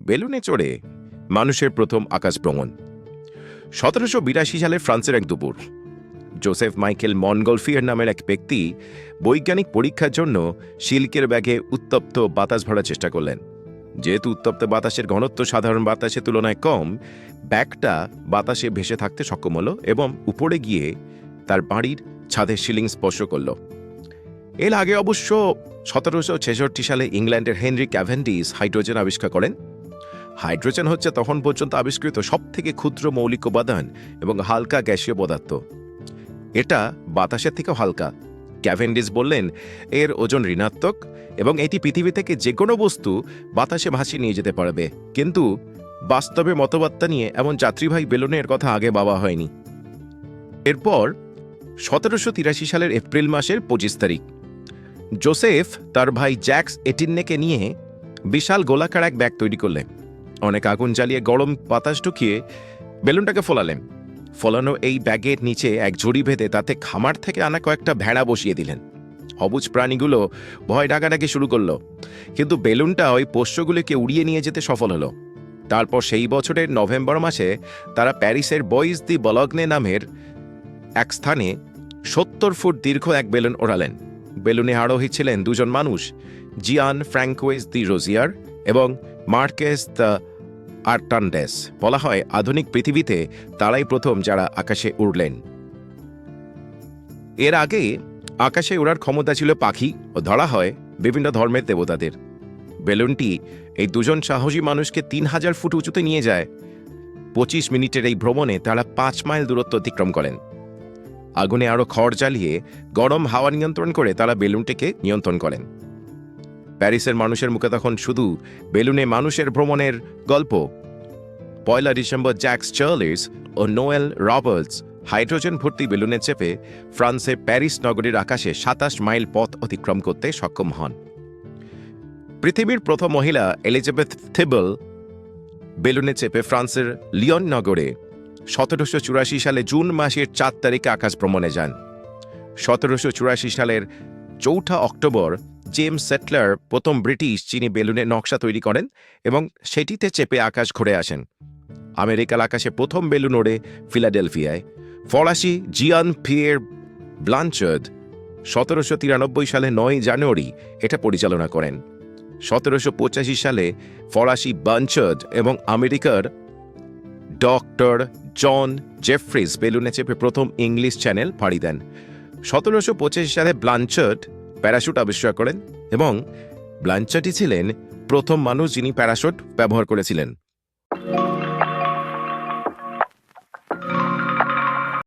বেলুনে চড়ে মানুষের প্রথম আকাশ ভ্রমণ। সতেরোশো বিরাশি সালে ফ্রান্সের এক দুপুর। জোসেফ মাইকেল মনগলফিয়ার নামের এক ব্যক্তি বৈজ্ঞানিক পরীক্ষার জন্য সিল্কের ব্যাগে উত্তপ্ত বাতাস ভরার চেষ্টা করলেন। যেহেতু উত্তপ্ত বাতাসের ঘনত্ব সাধারণ বাতাসের তুলনায় কম, ব্যাগটা বাতাসে ভেসে থাকতে সক্ষম হলো এবং উপরে গিয়ে তার বাড়ির ছাদের সিলিং স্পর্শ করল। এর আগে অবশ্য সতেরোশো ছেষট্টি সালে ইংল্যান্ডের হেনরি ক্যাভেন্ডিস হাইড্রোজেন আবিষ্কার করেন। হাইড্রোজেন হচ্ছে তখন পর্যন্ত আবিষ্কৃত সবথেকে ক্ষুদ্র মৌলিক উপাদান এবং হালকা গ্যাসীয় পদার্থ। এটা বাতাসের থেকেও হালকা। ক্যাভেন্ডিস বললেন, এর ওজন ঋণাত্মক এবং এটি পৃথিবী থেকে যে কোনো বস্তু বাতাসে ভাসিয়ে নিয়ে যেতে পারবে। কিন্তু বাস্তবে মতবার্তা নিয়ে এমন যাত্রীবাহী বেলুনের কথা আগে ভাবা হয়নি। এরপর সতেরোশো তিরাশি সালের এপ্রিল মাসের পঁচিশ তারিখ। জোসেফ তার ভাই জ্যাক্স এটিন্নেকে নিয়ে বিশাল গোলাকার এক ব্যাগ তৈরি করলেন। অনেক আগুন জ্বালিয়ে গরম বাতাস ঢুকিয়ে বেলুনটাকে ফলালেন। ফলানো এই ব্যাগের নিচে এক ঝুড়ি বেঁধে তাতে খামার থেকে আনা কয়েকটা ভেড়া বসিয়ে দিলেন। অবুজ প্রাণীগুলো ভয় ডাকাডাকি শুরু করল, কিন্তু বেলুনটা ওই পোষ্যগুলিকে উড়িয়ে নিয়ে যেতে সফল হলো। তারপর সেই বছরের নভেম্বর মাসে তারা প্যারিসের বয়েজ দি বলগ্নে নামের এক স্থানে সত্তর ফুট দীর্ঘ এক বেলুন ওড়ালেন। বেলুনে আরোহী ছিলেন দুজন মানুষ, জিয়ান ফ্র্যাঙ্কোয়েজ দি রোজিয়ার এবং মার্কেস দ্য আর্টান্ডেস। বলা হয়, আধুনিক পৃথিবীতে তারাই প্রথম যারা আকাশে উড়লেন। এর আগে আকাশে ওড়ার ক্ষমতা ছিল পাখি ও ধরা হয় বিভিন্ন ধর্মের দেবতাদের। বেলুনটি এই দুজন সাহসী মানুষকে তিন হাজার ফুট উঁচুতে নিয়ে যায়। পঁচিশ মিনিটের এই ভ্রমণে তারা পাঁচ মাইল দূরত্ব অতিক্রম করেন। আগুনে আরও খড় জ্বালিয়ে গরম হাওয়া নিয়ন্ত্রণ করে তারা বেলুনটিকে নিয়ন্ত্রণ করেন। প্যারিসের মানুষের মুখে তখন শুধু বেলুনে মানুষের ভ্রমণের গল্প। পয়লা ডিসেম্বর জ্যাক্স চার্লিস ও নোয়েল রবার্টস হাইড্রোজেন ভর্তি বেলুনে চেপে ফ্রান্সের প্যারিস নগরীর আকাশে সাতাশ মাইল পথ অতিক্রম করতে সক্ষম হন। পৃথিবীর প্রথম মহিলা এলিজাবেথ থিবল বেলুনে চেপে ফ্রান্সের লিয়ন নগরে সতেরোশো চুরাশি সালে জুন মাসের চার তারিখে আকাশ ভ্রমণে যান। সতেরোশো চুরাশি সালের চৌঠা অক্টোবর জেমস সেটলার প্রথম ব্রিটিশ যিনি বেলুনের নকশা তৈরি করেন এবং সেটিতে চেপে আকাশ ঘুরে আসেন। আমেরিকার আকাশে প্রথম বেলুন ওড়ে ফিলাডেলফিয়ায়। ফরাসি জিয়ান ফিয়ের ব্লাঞ্চার্ড সতেরোশো তিরানব্বই সালে নয় জানুয়ারি এটা পরিচালনা করেন। সতেরোশো পঁচাশি সালে ফরাসি বাঞ্চার্ড এবং আমেরিকার ডক্টর জন জেফ্রিজ বেলুনে চেপে প্রথম ইংলিশ চ্যানেল পাড়ি দেন। সতেরোশো পঁচিশ সালে ব্লাঞ্চার্ট প্যারাশুট আবিষ্কার করেন এবং ব্লাঞ্চার্টই ছিলেন প্রথম মানুষ যিনি প্যারাশুট ব্যবহার করেছিলেন।